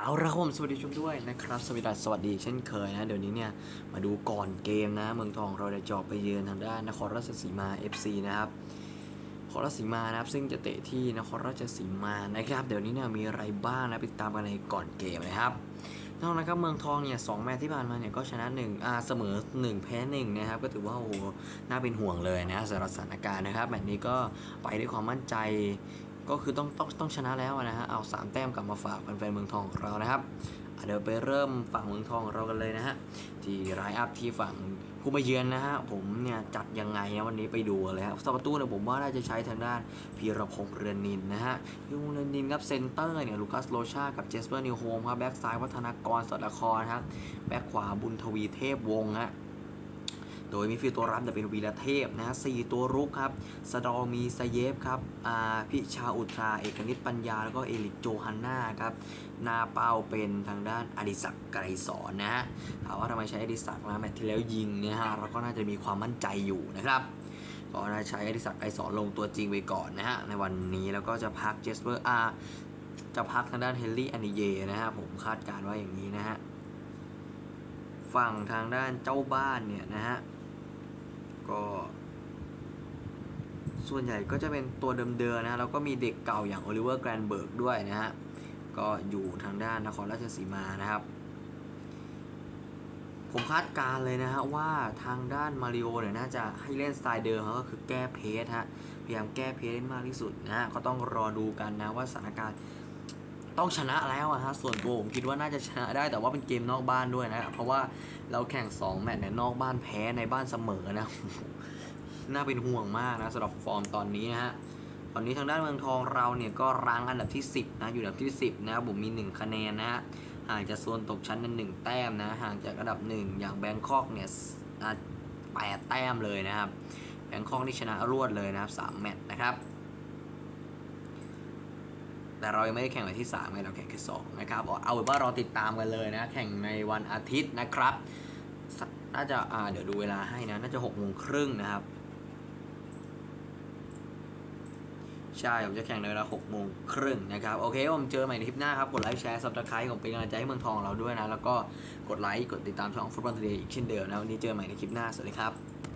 เอาละครับผมสวัสดีชมด้วยนะครับสวัสดีสวัสดีเช่นเคยนะ เดี๋ยวนี้เนี่ยมาดูก่อนเกมนะ เมืองทองเราได้จอบไปเยือนทางด้านนครราชสีมา FC นะครับนครราชสีมานะครับ ซึ่งจะเตะที่นครราชสีมานะครับ เดี๋ยวนี้เนี่ยมีอะไรบ้างนะไปติดตามกันในก่อนเกมนะครับนอกนะครับเมืองทองเนี่ยสองแมตช์ที่ผ่านมาเนี่ยก็ชนะ1อ่าเสมอ 1 แพ้1นะครับก็ถือว่าโอ้โหน่าเป็นห่วงเลยนะสำหรับสถานการณ์นะครับแมตช์นี้ก็ไปด้วยความมั่นใจ ก็คือต้องต้องต้องชนะแล้วนะฮะเอา3แต้มกลับมาฝากแฟนๆเมืองทองของเรานะครับเดี๋ยวไปเริ่มฝั่งเมืองทองของเรากันเลยนะฮะที่รายอัพที่ฝั่งผู้มาเยือนนะฮะผมเนี่ยจัดยังไงนะวันนี้ไปดูเลยครับสประตูเนี่ยผมว่าน่าจะใช้ทางด้านพีรพงษ์เรือนนินนะฮะพีรพงษ์เรือนนินครับเซนเตอร์เนี่ยลูคัสโลชากับเจสเปอร์นิวโฮมครับแบ็กซ้ายวัฒนากรสดละครครับแบ็กขวาบุญทวีเทพวงศ์ฮะ โดยมีฟิลตัวรับจะเป็นวีระเทพนะสี่ตัวรุกครับสดอมีสเยฟครับอาพิชาอุตรา เอกนิตปัญญา แล้วก็เอลิกโจฮันนาครับหนาเป้าเป็นทางด้านอดิศักไกรสอนนะฮะถามว่าทำไมใช้อดิศักนะแมตช์ที่แล้วยิงเนี่ยฮะเราก็น่าจะมีความมั่นใจอยู่นะครับก็น่าใช้อดิศักไกรสอนลงตัวจริงไปก่อนนะฮะในวันนี้แล้วก็จะพักเจสเปอร์อาจะพักทางด้านเฮนรี่อันนิเยนะฮะผมคาดการณ์ว่าอย่างนี้นะฮะฝั่งทางด้านเจ้าบ้านเนี่ยนะฮะ ก็ ส่วนใหญ่ก็จะเป็นตัวเดิมๆนะแล้วก็มีเด็กเก่าอย่างโอลิเวอร์แกรนเบิร์กด้วยนะฮะ ก็อยู่ทางด้านนครราชสีมานะครับ ผมคาดการเลยนะฮะว่าทางด้านมาริโอเนี่ยน่าจะให้เล่นสไตล์เดิมก็คือแก้เพสฮะ พยายามแก้เพสให้มากที่สุดนะฮะ ก็ต้องรอดูกันนะว่าสถานการณ์ ต้องชนะแล้วอะฮะส่วนตัวผมคิดว่าน่าจะชนะได้แต่ว่าเป็นเกมนอกบ้านด้วยนะ เพราะว่าเราแข่ง 2 แมตช์เนี่ยนอกบ้านแพ้ในบ้านเสมอนะ น่าเป็นห่วงมากนะสำหรับฟอร์มตอนนี้นะฮะตอนนี้ทางด้านเมืองทองเราเนี่ยก็รั้งอันดับที่ 10นะอยู่อันดับที่ 10นะครับผมมี 1 คะแนนนะฮะห่างจากโซนตกชั้นนั้นหนึ่งแต้มนะห่างจากอันดับ 1 อย่างแบงคอกเนี่ยแปดแต้มเลยนะครับแบงคอกนี่ชนะรวดเลยนะครับสามแมตช์นะครับ แต่เรายังไม่ได้แข่งวันที่3ไงเราแข่งแค่2นะครับเอาเป็นว่าเราติดตามกันเลยนะ แข่งในวันอาทิตย์นะครับ น่าจะอ่าเดี๋ยวดูเวลาให้นะ น่าจะ6โมงครึ่งนะครับ ใช่ ผมจะแข่งในเวลา6โมงครึ่งนะครับ โอเค ผมเจอใหม่ในคลิปหน้าครับ กดไลค์แชร์ซับสไครต์ของเป็นกำลังใจให้เมืองทองเราด้วยนะ แล้วก็กดไลค์ กดติดตามช่องฟุตบอลทะเลอีกเช่นเดิมนะ วันนี้เจอใหม่ในคลิปหน้า สวัสดีครับ